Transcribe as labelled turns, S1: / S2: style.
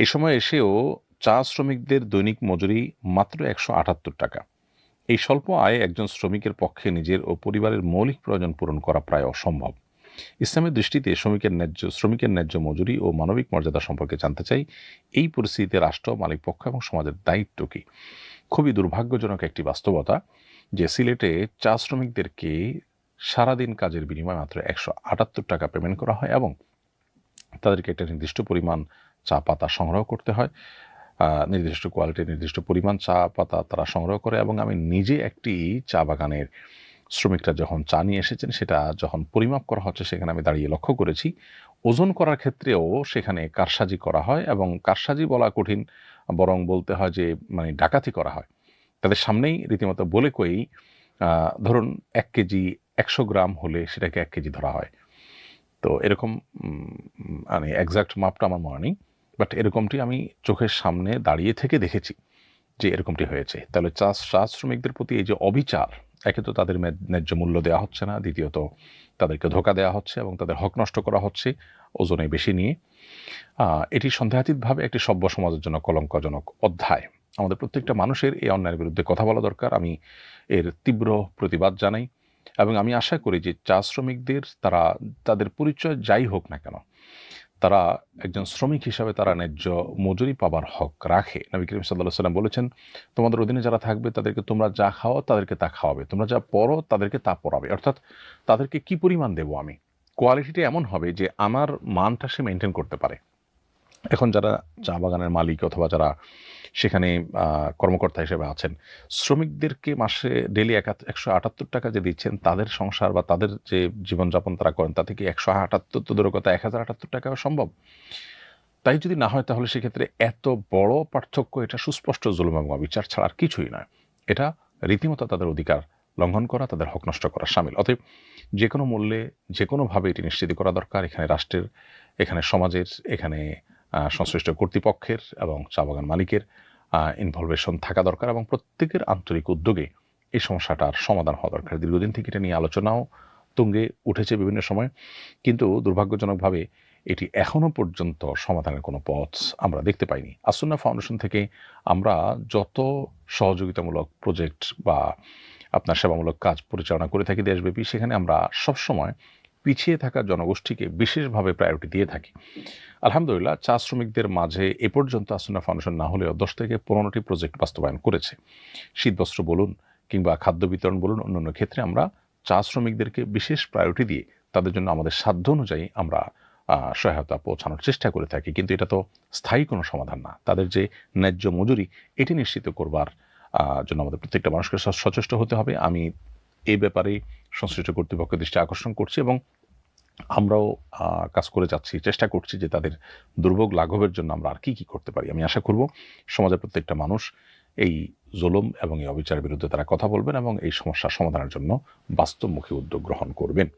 S1: এই সময় এসেও চা শ্রমিকদের দৈনিক মজুরি মাত্র একশো আটাত্তর টাকা। এই স্বল্প আয়ে একজন শ্রমিকের পক্ষে নিজের ও পরিবারের মৌলিক প্রয়োজন পূরণ করা প্রায় অসম্ভব। ইসলামের দৃষ্টিতে শ্রমিকের ন্যায্য শ্রমিকের ন্যায্য মজুরি ও মানবিক মর্যাদা সম্পর্কে জানতে চাই, এই পরিস্থিতিতে রাষ্ট্র, মালিক পক্ষ এবং সমাজের দায়িত্ব কী? খুবই দুর্ভাগ্যজনক একটি বাস্তবতা যে সিলেটে চা শ্রমিকদেরকে সারাদিন কাজের বিনিময়ে মাত্র একশো আটাত্তর টাকা পেমেন্ট করা হয় এবং তাদেরকে একটা নির্দিষ্ট পরিমাণ চা পাতা সংগ্রহ করতে হয়। নির্দিষ্ট কোয়ালিটির নির্দিষ্ট পরিমাণ চা পাতা তারা সংগ্রহ করে এবং আমি নিজে একটি চা বাগানের শ্রমিকরা যখন চা নিয়ে এসেছেন, সেটা যখন পরিমাপ করা হচ্ছে, সেখানে আমি দাঁড়িয়ে লক্ষ্য করেছি। ওজন করার ক্ষেত্রেও সেখানে কারসাজি করা হয় এবং কারসাজি বলা কঠিন, বরং বলতে হয় যে মানে ডাকাতি করা হয়। তাদের সামনেই রীতিমতো বলে কই ধরুন এক কেজি একশো গ্রাম হলে সেটাকে এক কেজি ধরা হয়। তো এরকম মানে একজাক্ট মাপটা আমার মনে নেই। বাট এরকমটি আমি চোখের সামনে দাঁড়িয়ে থেকে দেখেছি যে এরকমটি হয়েছে। তাহলে চা চা শ্রমিকদের প্রতি এই যে অবিচার, একে তো তাদের ন্যায্য মূল্য দেওয়া হচ্ছে না, দ্বিতীয়ত তাদেরকে ধোকা দেওয়া হচ্ছে এবং তাদের হক নষ্ট করা হচ্ছে ওজনে বেশি নিয়ে। এটি সন্দেহাতীতভাবে একটি সভ্য সমাজের জন্য কলঙ্কজনক অধ্যায়। আমাদের প্রত্যেকটা মানুষের এই অন্যায়ের বিরুদ্ধে কথা বলা দরকার। আমি এর তীব্র প্রতিবাদ জানাই এবং আমি আশা করি যে চা শ্রমিকদের, তারা, তাদের পরিচয় যাই হোক না কেন তারা একজন শ্রমিক হিসাবে তারা ন্যায্য মজুরি পাবার হক রাখে। নবী করিম সাল্লাহ সাল্লাম বলেছেন, তোমাদের অধীনে যারা থাকবে, তাদেরকে তোমরা যা খাও, তাদেরকে তা খাওয়াবে। তোমরা যা পড়ো, তাদেরকে তা পড়াবে। অর্থাৎ তাদেরকে কি পরিমাণ দেবো আমি? কোয়ালিটিটা এমন হবে যে, আমার মানটা সে মেনটেন করতে পারে। এখন যারা চা বাগানের মালিক অথবা যারা সেখানে কর্মকর্তা হিসেবে আছেন, শ্রমিকদেরকে মাসে ডেলি একশো আটাত্তর টাকা যে দিচ্ছেন, তাদের সংসার বা তাদের যে জীবনযাপন তারা করেন, তা থেকে একশো আটাত্তর তো কথা এক হাজার আটাত্তর টাকাও সম্ভব। তাই যদি না হয় তাহলে সেক্ষেত্রে এত বড় পার্থক্য, এটা সুস্পষ্ট জুলুম এবং অবিচার ছাড়া আর কিছুই নয়। এটা রীতিমতো তাদের অধিকার লঙ্ঘন করা, তাদের হক নষ্ট করা সামিল। অতএব যে কোনো মূল্যে যে কোনোভাবে এটি নিশ্চিত করা দরকার। এখানে রাষ্ট্রের, এখানে সমাজের, এখানে সংশ্লিষ্ট কর্তৃপক্ষের এবং চা বাগান মালিকের ইনভলভেশন থাকা দরকার এবং প্রত্যেকের আন্তরিক উদ্যোগে এই সমস্যাটার সমাধান হওয়া দরকার। দীর্ঘদিন থেকে এটা নিয়ে আলোচনাও তুঙ্গে উঠেছে বিভিন্ন সময়, কিন্তু দুর্ভাগ্যজনকভাবে এটি এখনও পর্যন্ত সমাধানের কোনো পথ আমরা দেখতে পাইনি। আসুন্না ফাউন্ডেশন থেকে আমরা যত সহযোগিতামূলক প্রজেক্ট বা আপনার সেবামূলক কাজ পরিচালনা করে থাকি দেশব্যাপী, সেখানে আমরা সবসময় পিছিয়ে থাকা জনগোষ্ঠীকে বিশেষভাবে প্রায়োরিটি দিয়ে থাকি। আলহামদুলিল্লাহ, চা শ্রমিকদের মাঝে এ পর্যন্ত আসুন্না ফাউন্ডেশন না হলেও দশ থেকে পনেরোটি প্রজেক্ট বাস্তবায়ন করেছে। শীতবস্ত্র বলুন কিংবা খাদ্য বিতরণ বলুন, অন্যান্য ক্ষেত্রে আমরা চা শ্রমিকদেরকে বিশেষ প্রায়োরিটি দিয়ে তাদের জন্য আমাদের সাধ্য অনুযায়ী আমরা সহায়তা পৌঁছানোর চেষ্টা করে থাকি। কিন্তু এটা তো স্থায়ী কোনো সমাধান না। তাদের যে ন্যায্য মজুরি, এটি নিশ্চিত করবার জন্য আমাদের প্রত্যেকটা মানুষকে সচেষ্ট হতে হবে। আমি এই ব্যাপারে সংশ্লিষ্ট কর্তৃপক্ষের দৃষ্টি আকর্ষণ করছি এবং আমরাও কাজ করে যাচ্ছি, চেষ্টা করছি যে তাদের দুর্ভোগ লাঘবের জন্য আমরা আর কি কি করতে পারি। আমি আশা করব সমাজের প্রত্যেকটা মানুষ এই জোলম এবং এই অবিচারের বিরুদ্ধে তারা কথা বলবেন এবং এই সমস্যার সমাধানের জন্য বাস্তবমুখী উদ্যোগ গ্রহণ করবেন।